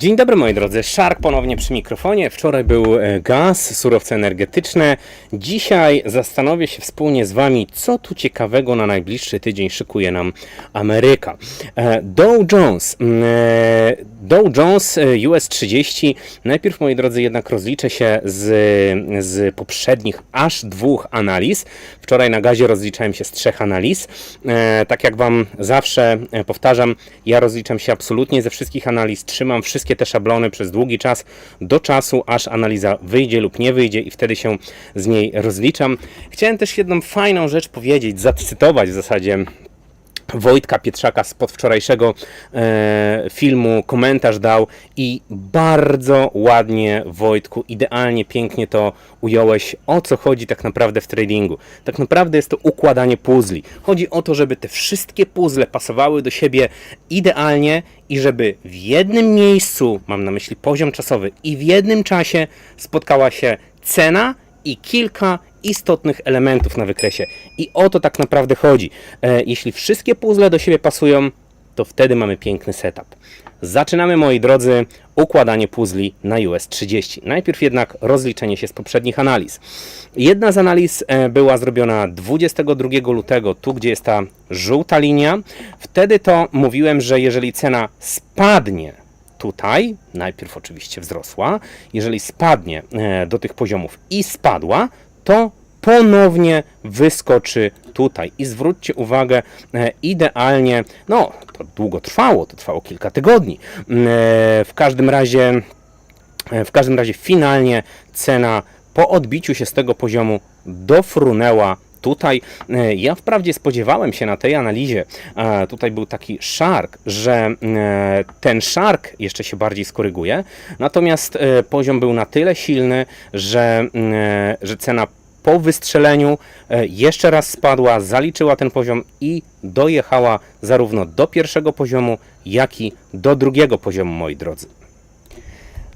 Dzień dobry moi drodzy, Shark ponownie przy mikrofonie. Wczoraj był e, gaz, surowce energetyczne. Dzisiaj zastanowię się wspólnie z Wami, co tu ciekawego na najbliższy tydzień szykuje nam Ameryka. E, Dow Jones, mm, e, Dow Jones US 30. Najpierw moi drodzy jednak rozliczę się z, z poprzednich aż dwóch analiz. Wczoraj na gazie rozliczałem się z trzech analiz. Tak jak Wam zawsze powtarzam, ja rozliczam się absolutnie ze wszystkich analiz, trzymam wszystkie te szablony przez długi czas, do czasu, aż analiza wyjdzie lub nie wyjdzie i wtedy się z niej rozliczam. Chciałem też jedną fajną rzecz powiedzieć, zacytować w zasadzie Wojtka Pietrzaka z podwczorajszego e, filmu komentarz dał i bardzo ładnie Wojtku, idealnie, pięknie to ująłeś, o co chodzi tak naprawdę w tradingu. Tak naprawdę jest to układanie puzli. Chodzi o to, żeby te wszystkie puzzle pasowały do siebie idealnie i żeby w jednym miejscu, mam na myśli poziom czasowy, i w jednym czasie spotkała się cena i kilka istotnych elementów na wykresie. I o to tak naprawdę chodzi. E, jeśli wszystkie puzzle do siebie pasują, to wtedy mamy piękny setup. Zaczynamy, moi drodzy, układanie puzli na US 30. Najpierw jednak rozliczenie się z poprzednich analiz. Jedna z analiz e, była zrobiona 22 lutego, tu gdzie jest ta żółta linia. Wtedy to mówiłem, że jeżeli cena spadnie tutaj, najpierw oczywiście wzrosła, jeżeli spadnie e, do tych poziomów i spadła, to ponownie wyskoczy tutaj. I zwróćcie uwagę, e, idealnie, no to długo trwało, to trwało kilka tygodni. Mm, e, W każdym razie, e, w każdym razie finalnie cena po odbiciu się z tego poziomu dofrunęła tutaj. Ja wprawdzie spodziewałem się na tej analizie, tutaj był taki szark, że e, ten szark jeszcze się bardziej skoryguje, natomiast poziom był na tyle silny, że, e, że cena po wystrzeleniu e, jeszcze raz spadła, zaliczyła ten poziom i dojechała zarówno do pierwszego poziomu, jak i do drugiego poziomu, moi drodzy.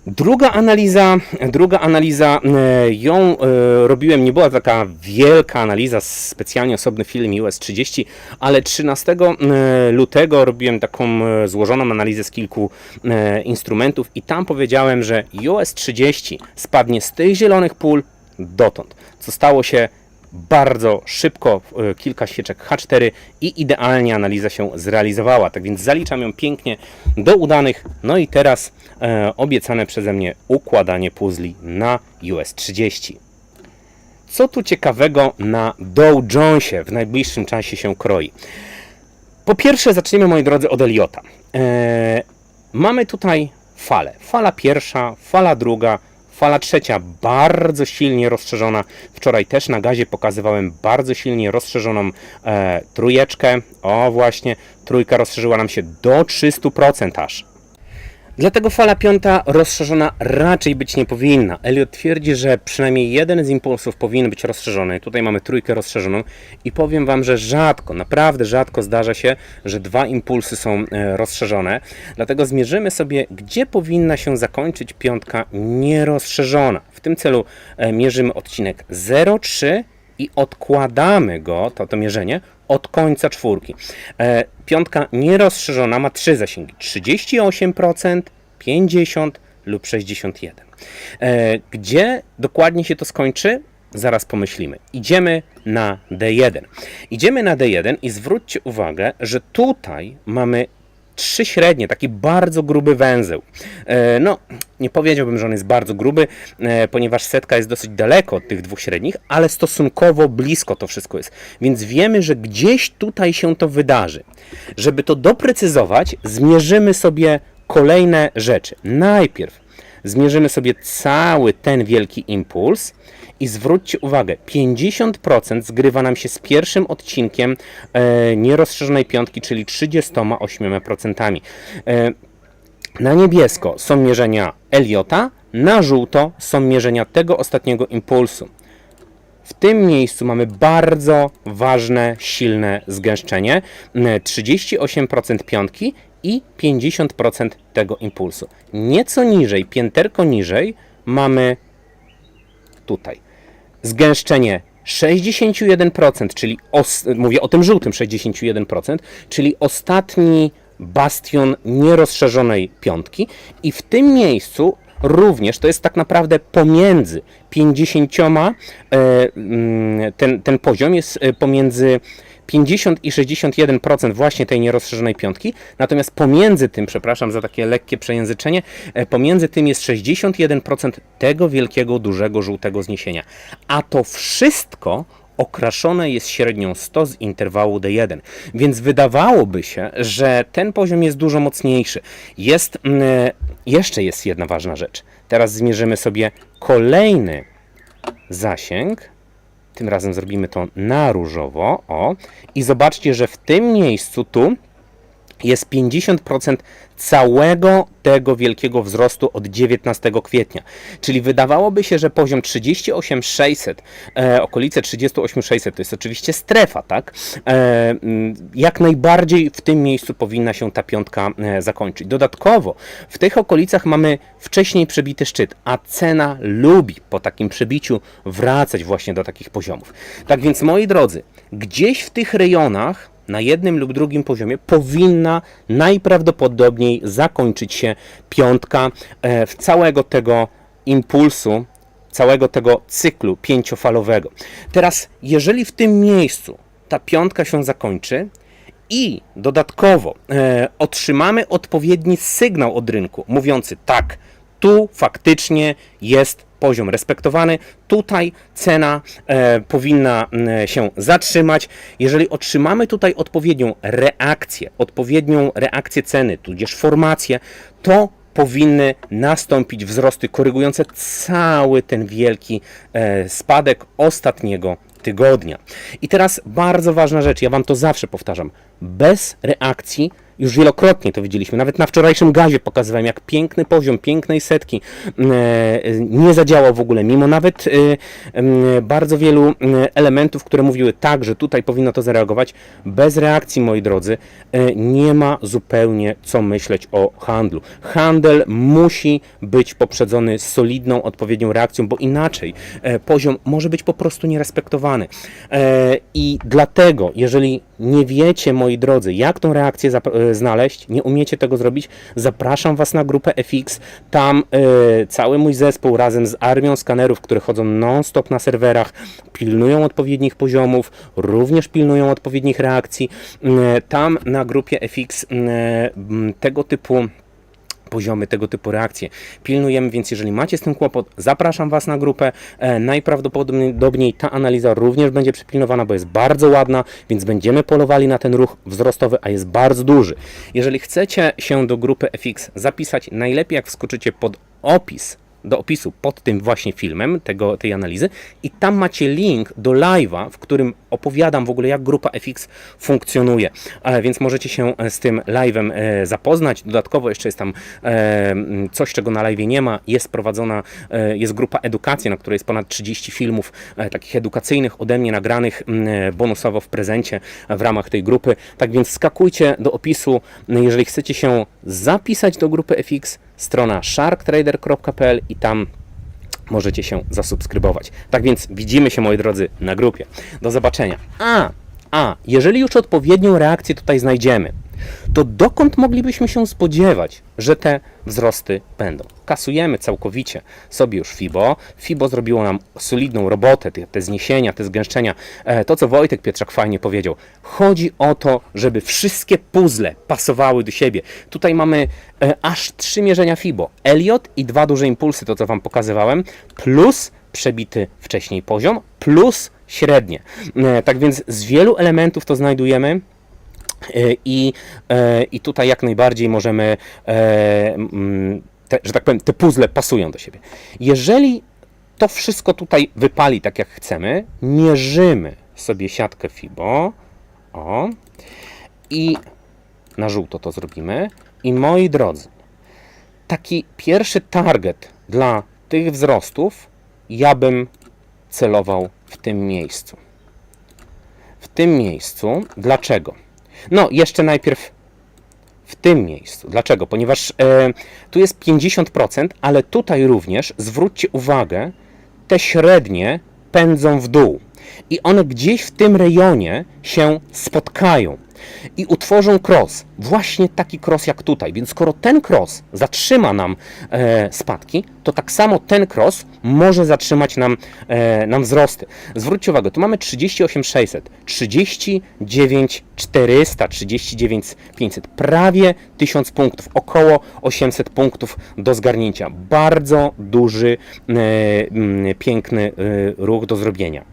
Druga analiza, druga analiza, e, ją e, robiłem, nie była taka wielka analiza, specjalnie osobny film US 30, ale 13 e, lutego robiłem taką złożoną analizę z kilku instrumentów i tam powiedziałem, że US 30 spadnie z tych zielonych pól dotąd, co stało się bardzo szybko, e, kilka świeczek H4 i idealnie analiza się zrealizowała. Tak więc zaliczam ją pięknie do udanych. No i teraz e, obiecane przeze mnie układanie puzli na US 30. Co tu ciekawego na Dow Jonesie w najbliższym czasie się kroi? Po pierwsze, zaczniemy, moi drodzy, od Eliota. E, mamy tutaj falę. Fala pierwsza, fala druga, fala trzecia, bardzo silnie rozszerzona. Wczoraj też na gazie pokazywałem bardzo silnie rozszerzoną e, trójeczkę. O, właśnie, trójka rozszerzyła nam się do 300% aż. Dlatego fala piąta rozszerzona raczej być nie powinna. Elliot twierdzi, że przynajmniej jeden z impulsów powinien być rozszerzony. Tutaj mamy trójkę rozszerzoną i powiem Wam, że rzadko, naprawdę rzadko zdarza się, że dwa impulsy są e, rozszerzone. Dlatego zmierzymy sobie, gdzie powinna się zakończyć piątka nierozszerzona. W tym celu e, mierzymy odcinek 0,3 i odkładamy go, to, to mierzenie, od końca czwórki. E, piątka nierozszerzona ma trzy zasięgi: 38%, 50% lub 61%. E, gdzie dokładnie się to skończy? Zaraz pomyślimy. Idziemy na D1. Idziemy na D1 i zwróćcie uwagę, że tutaj mamy trzy średnie, taki bardzo gruby węzeł. E, no, nie powiedziałbym, że on jest bardzo gruby, e, ponieważ setka jest dosyć daleko od tych dwóch średnich, ale stosunkowo blisko to wszystko jest. Więc wiemy, że gdzieś tutaj się to wydarzy. Żeby to doprecyzować, zmierzymy sobie kolejne rzeczy. Najpierw zmierzymy sobie cały ten wielki impuls i zwróćcie uwagę, 50% zgrywa nam się z pierwszym odcinkiem e, nierozszerzonej piątki, czyli 38%. E, na niebiesko są mierzenia Eliota, na żółto są mierzenia tego ostatniego impulsu. W tym miejscu mamy bardzo ważne, silne zgęszczenie. Mm, 38% piątki i 50% tego impulsu. Nieco niżej, pięterko niżej mamy tutaj. Zgęszczenie 61%, czyli mówię o tym żółtym 61%, czyli ostatni bastion nierozszerzonej piątki i w tym miejscu również to jest tak naprawdę pomiędzy 50, e, mm, ten, ten poziom jest e, pomiędzy 50 i 61% właśnie tej nierozszerzonej piątki, natomiast pomiędzy tym, przepraszam za takie lekkie przejęzyczenie, e, pomiędzy tym jest 61% tego wielkiego, dużego, żółtego zniesienia. A to wszystko okraszone jest średnią 100 z interwału D1. Więc wydawałoby się, że ten poziom jest dużo mocniejszy. Jest, mm, jeszcze jest jedna ważna rzecz. Teraz zmierzymy sobie kolejny zasięg. Tym razem zrobimy to na różowo. O. I zobaczcie, że w tym miejscu tu jest 50% całego tego wielkiego wzrostu od 19 kwietnia. Czyli wydawałoby się, że poziom 38600, e, okolice 38600 to jest oczywiście strefa, tak? E, mm, jak najbardziej w tym miejscu powinna się ta piątka e, zakończyć. Dodatkowo w tych okolicach mamy wcześniej przebity szczyt, a cena lubi po takim przebiciu wracać właśnie do takich poziomów. Tak więc moi drodzy, gdzieś w tych rejonach na jednym lub drugim poziomie powinna najprawdopodobniej zakończyć się piątka e, w całego tego impulsu, całego tego cyklu pięciofalowego. Teraz, jeżeli w tym miejscu ta piątka się zakończy, i dodatkowo e, otrzymamy odpowiedni sygnał od rynku, mówiący tak, tu faktycznie jest poziom respektowany. Tutaj cena e, powinna się zatrzymać. Jeżeli otrzymamy tutaj odpowiednią reakcję, odpowiednią reakcję ceny, tudzież formację, to powinny nastąpić wzrosty korygujące cały ten wielki e, spadek ostatniego tygodnia. I teraz bardzo ważna rzecz, ja Wam to zawsze powtarzam. Bez reakcji już wielokrotnie to widzieliśmy, nawet na wczorajszym gazie pokazywałem, jak piękny poziom, pięknej setki e, nie zadziałał w ogóle, mimo nawet e, e, bardzo wielu elementów, które mówiły tak, że tutaj powinno to zareagować. Bez reakcji, moi drodzy, nie ma zupełnie co myśleć o handlu. Handel musi być poprzedzony solidną, odpowiednią reakcją, bo inaczej poziom może być po prostu nierespektowany. I dlatego, jeżeli nie wiecie, moi drodzy, jak tą reakcję e, znaleźć, nie umiecie tego zrobić, zapraszam Was na grupę FX. Tam y, cały mój zespół razem z armią skanerów, które chodzą non-stop na serwerach, pilnują odpowiednich poziomów, również pilnują odpowiednich reakcji. Y, tam na grupie FX y, tego typu poziomy tego typu reakcje. Pilnujemy, więc jeżeli macie z tym kłopot, zapraszam Was na grupę. E, najprawdopodobniej ta analiza również będzie przypilnowana, bo jest bardzo ładna, więc będziemy polowali na ten ruch wzrostowy, a jest bardzo duży. Jeżeli chcecie się do grupy FX zapisać, najlepiej jak wskoczycie pod opis do opisu pod tym właśnie filmem, tego, tej analizy i tam macie link do live'a, w którym opowiadam w ogóle jak grupa FX funkcjonuje, e, więc możecie się e, z tym live'em e, zapoznać. Dodatkowo jeszcze jest tam coś, czego na live'ie nie ma. Jest prowadzona, jest grupa edukacji, na której jest ponad 30 filmów takich edukacyjnych ode mnie nagranych bonusowo w prezencie w ramach tej grupy. Tak więc skakujcie do opisu, jeżeli chcecie się zapisać do grupy FX, strona sharktrader.pl i tam możecie się zasubskrybować. Tak więc widzimy się, moi drodzy, na grupie. Do zobaczenia. A, a, jeżeli już odpowiednią reakcję tutaj znajdziemy, to dokąd moglibyśmy się spodziewać, że te wzrosty będą? Kasujemy całkowicie sobie już FIBO. FIBO zrobiło nam solidną robotę, te, te zniesienia, te zgęszczenia. E, to, co Wojtek Pietrzak fajnie powiedział. Chodzi o to, żeby wszystkie puzzle pasowały do siebie. Tutaj mamy e, aż trzy mierzenia FIBO. Elliot i dwa duże impulsy, to co Wam pokazywałem, plus przebity wcześniej poziom, plus średnie. E, tak więc z wielu elementów to znajdujemy. I, I tutaj jak najbardziej możemy, te, że tak powiem, te puzzle pasują do siebie. Jeżeli to wszystko tutaj wypali tak jak chcemy, mierzymy sobie siatkę FIBO. O. I na żółto to zrobimy. I moi drodzy, taki pierwszy target dla tych wzrostów ja bym celował w tym miejscu. W tym miejscu. Dlaczego? No, jeszcze najpierw w tym miejscu. Dlaczego? Ponieważ e, tu jest 50%, ale tutaj również zwróćcie uwagę, te średnie pędzą w dół i one gdzieś w tym rejonie się spotkają. I utworzą cross, właśnie taki cross jak tutaj. Więc skoro ten cross zatrzyma nam e, spadki, to tak samo ten cross może zatrzymać nam, e, nam wzrosty. Zwróćcie uwagę, tu mamy 38 600, 39 400, 39 500, prawie 1000 punktów, około 800 punktów do zgarnięcia. Bardzo duży, e, mm, piękny e, ruch do zrobienia.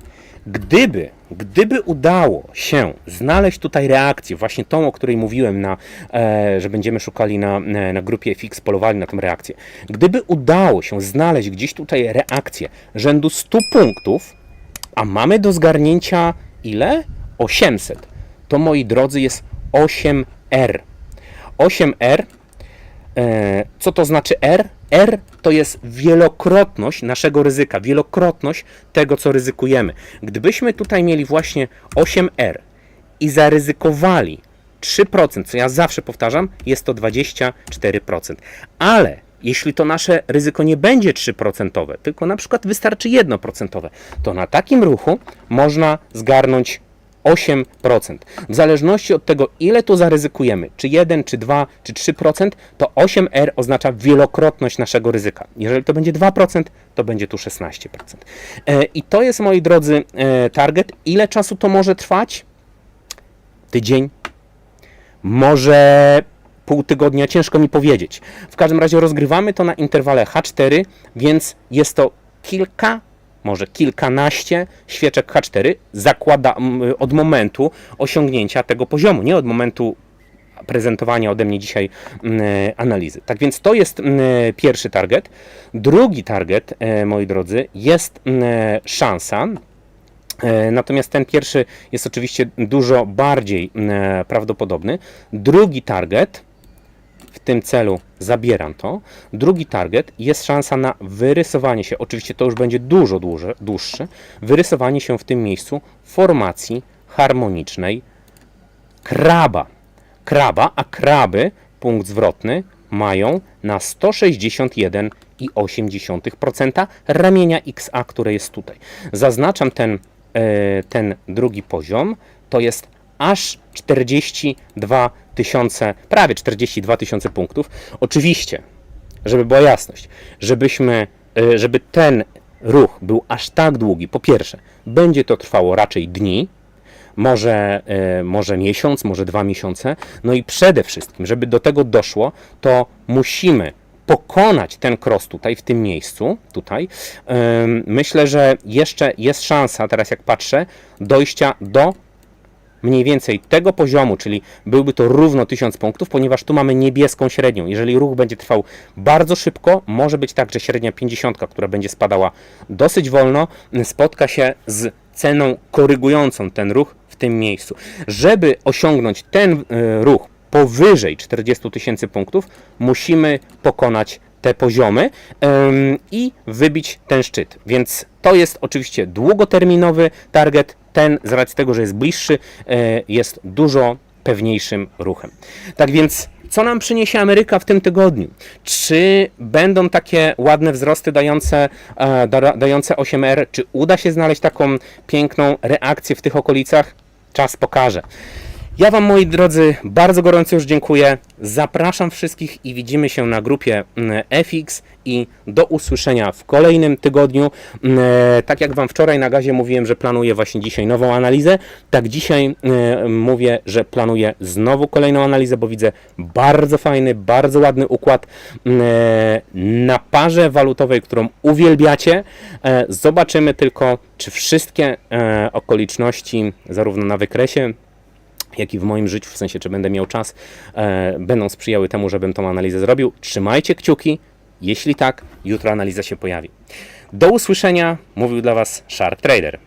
Gdyby, gdyby udało się znaleźć tutaj reakcję, właśnie tą, o której mówiłem, na, e, że będziemy szukali na, e, na grupie FX, polowali na tą reakcję. Gdyby udało się znaleźć gdzieś tutaj reakcję rzędu 100 punktów, a mamy do zgarnięcia ile? 800. To moi drodzy jest 8R. 8R E, Co to znaczy R? R to jest wielokrotność naszego ryzyka, wielokrotność tego, co ryzykujemy. Gdybyśmy tutaj mieli właśnie 8R i zaryzykowali 3%, co ja zawsze powtarzam, jest to 24%. Ale jeśli to nasze ryzyko nie będzie 3%, tylko na przykład wystarczy 1%, to na takim ruchu można zgarnąć 8%. W zależności od tego, ile tu zaryzykujemy, czy 1, czy 2, czy 3%, to 8R oznacza wielokrotność naszego ryzyka. Jeżeli to będzie 2%, to będzie tu 16%. E, I to jest, moi drodzy, e, target. Ile czasu to może trwać? Tydzień? Może pół tygodnia, ciężko mi powiedzieć. W każdym razie rozgrywamy to na interwale H4, więc jest to kilka może kilkanaście świeczek H4 zakłada od momentu osiągnięcia tego poziomu, nie od momentu prezentowania ode mnie dzisiaj analizy. Tak więc to jest pierwszy target. Drugi target, e, moi drodzy, jest szansa. E, Natomiast ten pierwszy jest oczywiście dużo bardziej prawdopodobny. Drugi target w tym celu zabieram to. Drugi target jest szansa na wyrysowanie się, oczywiście to już będzie dużo dłuższe, dłuższe, wyrysowanie się w tym miejscu formacji harmonicznej kraba. Kraba, a kraby, punkt zwrotny, mają na 161,8% ramienia XA, które jest tutaj. Zaznaczam ten, e, ten drugi poziom, to jest aż 42 tysiące, prawie 42 tysiące punktów. Oczywiście, żeby była jasność, żebyśmy, e, żeby ten ruch był aż tak długi, po pierwsze, będzie to trwało raczej dni, może, e, może miesiąc, może dwa miesiące. No i przede wszystkim, żeby do tego doszło, to musimy pokonać ten cross tutaj, w tym miejscu, tutaj. Myślę, że jeszcze jest szansa, teraz jak patrzę, dojścia do mniej więcej tego poziomu, czyli byłby to równo 1000 punktów, ponieważ tu mamy niebieską średnią. Jeżeli ruch będzie trwał bardzo szybko, może być tak, że średnia 50, która będzie spadała dosyć wolno, spotka się z ceną korygującą ten ruch w tym miejscu. Żeby osiągnąć ten y, ruch powyżej 40 tysięcy punktów, musimy pokonać te poziomy i wybić ten szczyt. Więc to jest oczywiście długoterminowy target. Ten z racji tego, że jest bliższy, e, jest dużo pewniejszym ruchem. Tak więc co nam przyniesie Ameryka w tym tygodniu? Czy będą takie ładne wzrosty dające, e, da- dające 8R? Czy uda się znaleźć taką piękną reakcję w tych okolicach? Czas pokaże. Ja Wam, moi drodzy, bardzo gorąco już dziękuję. Zapraszam wszystkich i widzimy się na grupie mm, FX i do usłyszenia w kolejnym tygodniu. Mm, e, Tak jak Wam wczoraj na gazie mówiłem, że planuję właśnie dzisiaj nową analizę, tak dzisiaj e, mówię, że planuję znowu kolejną analizę, bo widzę bardzo fajny, bardzo ładny układ mm, e, na parze walutowej, którą uwielbiacie. E, Zobaczymy tylko, czy wszystkie okoliczności, zarówno na wykresie, jak i w moim życiu, w sensie czy będę miał czas, e, będą sprzyjały temu, żebym tą analizę zrobił. Trzymajcie kciuki, jeśli tak, jutro analiza się pojawi. Do usłyszenia, mówił dla Was Shark Trader.